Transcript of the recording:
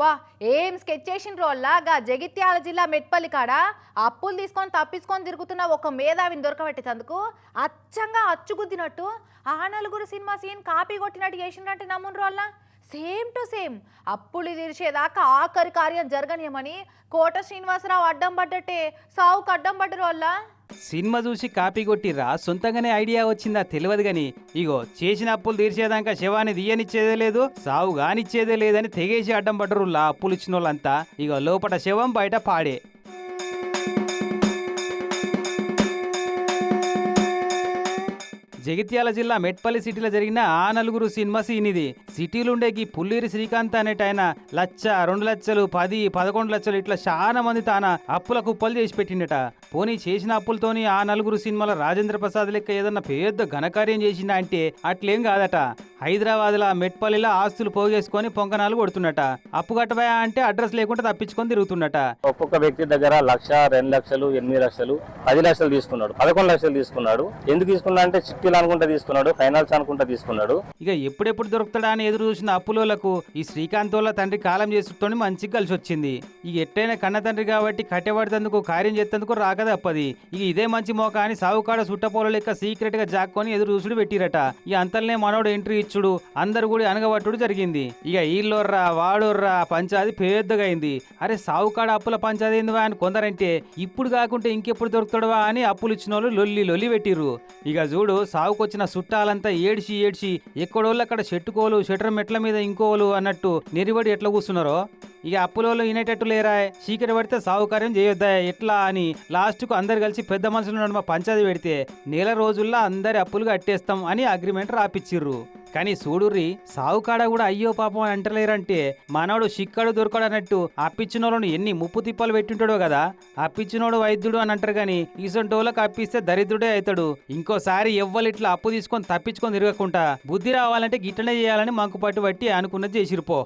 వా ఏం స్కెచ్ చేసిన రోల్లా జగిత్యాల జిల్లా మెట్పల్లి కాడ? అప్పులు తీసుకొని తప్పించుకొని తిరుగుతున్న ఒక మేధావిని దొరకబెట్టేందుకు అచ్చంగా అచ్చుగుద్దినట్టు ఆ నలుగురు సినిమా సీన్ కాపీ కొట్టినట్టు చేసినట్టు నమ్మును రోల్లా సేమ్ టు సేమ్ అప్పులు తీర్చేదాకా ఆఖరి కార్యం జరగనియమని కోట శ్రీనివాసరావు అడ్డం పడ్డట్టే. సావుకు అడ్డం పడ్డరు వల్ల సినిమా చూసి కాపీ కొట్టిర్రా? సొంతంగానే ఐడియా వచ్చిందా? తెలియదు గాని. ఇగో చేసిన అప్పులు తీర్చేదాకా శవాన్ని తీయనిచ్చేదే లేదు సావు గానిచ్చేదే లేదని తెగేసి అడ్డం పడ్డరులా అప్పులు ఇచ్చిన వాళ్ళంతా ఇగో లోపల శవం బయట పాడే. జగిత్యాల జిల్లా మెట్పల్లి సిటీలో జరిగిన ఆ నలుగురు సినిమా సీన్ ఇది సిటీలుండేకి ఉండే శ్రీకాంత్ అనేట ఆయన లచ్చ రెండు లక్షలు పది పదకొండు లక్షలు ఇట్లా చాలా మంది తాన అప్పుల కుప్పలు చేసి పెట్టిండట. పోనీ చేసిన అప్పులతోని ఆ నలుగురు సినిమాల రాజేంద్ర ప్రసాద్ లెక్క ఏదన్నా పెద్ద ఘనకార్యం చేసిందా అంటే అట్లేం కాదట. హైదరాబాద్లో మెట్పల్లిలో ఆస్తులు పోగేసుకొని పొంగనాలు కొడుతున్నట. అప్పు కట్టబోయా అంటే అడ్రస్ లేకుండా తప్పించుకొని తిరుగుతున్నట. ఒక్కొక్క వ్యక్తి దగ్గర లక్ష రెండు లక్షలు ఎనిమిది లక్షలు పది లక్షలు తీసుకున్నాడు పదకొండు లక్షలు తీసుకున్నాడు. ఎందుకు తీసుకున్నా అంటే చిట్టీలు అనుకుంటా తీసుకున్నాడు ఫైనాన్స్ అనుకుంటా తీసుకున్నాడు. ఇక ఎప్పుడెప్పుడు దొరుకుతాడా అని ఎదురు చూసిన అప్పులోలకు ఈ శ్రీకాంత్ వాళ్ళ తండ్రి కాలం చేసుకొని మంచిగా కలిసి వచ్చింది. ఇక ఎట్టైనా కన్న తండ్రి కాబట్టి కట్టెబడినందుకు కార్యం చేసేందుకు రాక తప్పది. ఇక ఇదే మంచి మోక అని సావుకాడ సుట్టపోల లెక్క సీక్రెట్గా జాక్కొని ఎదురు చూసుడు పెట్టిరట. ఇక అంతల్నే మనోడు ఎంట్రీ ఇచ్చుడు. అందరు కూడా అనగబట్టుడు జరిగింది. ఇక ఈళ్ళోర్రా వాడోర్రా పంచాది పెద్దగా అయింది. అరే సావుకాడ అప్పుల పంచాది ఏందివా అని కొందరంటే ఇప్పుడు కాకుంటే ఇంకెప్పుడు దొరుకుతాడువా అని అప్పులు ఇచ్చిన వాళ్ళు లొల్లి లొల్లి పెట్టిర్రు. ఇక చూడు సాగుకొచ్చిన చుట్టాలంతా ఏడ్చి ఏడ్చి ఎక్కడోళ్ళు అక్కడ చెట్టుకోలు షటర్ మెట్ల మీద ఇంకోలు అన్నట్టు నిరిబడి ఎట్లా కూర్చున్నారో? ఇక అప్పులోళ్ళు వినేటట్టు లేరా చీకటి పడితే సాహుకార్యం చేయొద్దా ఎట్లా అని లాస్ట్కు అందరు కలిసి పెద్ద మనుషులు నడుమ పంచాది పెడితే నెల రోజుల్లో అందరి అప్పులు కట్టేస్తాం అని అగ్రిమెంట్ రాపిచ్చిర్రు. కానీ సూడుర్రి సావుకాడ కూడా అయ్యో పాపం అని అంటలేరంటే మనవడు చిక్కడు దొరకడన్నట్టు అప్పిచ్చినోళ్ళను ఎన్ని ముప్పు తిప్పలు పెట్టింటాడో కదా. అప్పిచ్చినోడు వైద్యుడు అని అంటారు కానీ ఈసొంటోళ్ళకి అప్పిస్తే దరిద్రుడే అవుతాడు. ఇంకోసారి ఎవ్వరు ఇట్లా అప్పు తీసుకొని తప్పించుకొని తిరగకుండా బుద్ధి రావాలంటే గిట్టనే చేయాలని మాకు పట్టు బట్టి అనుకున్నది చేసిరుపో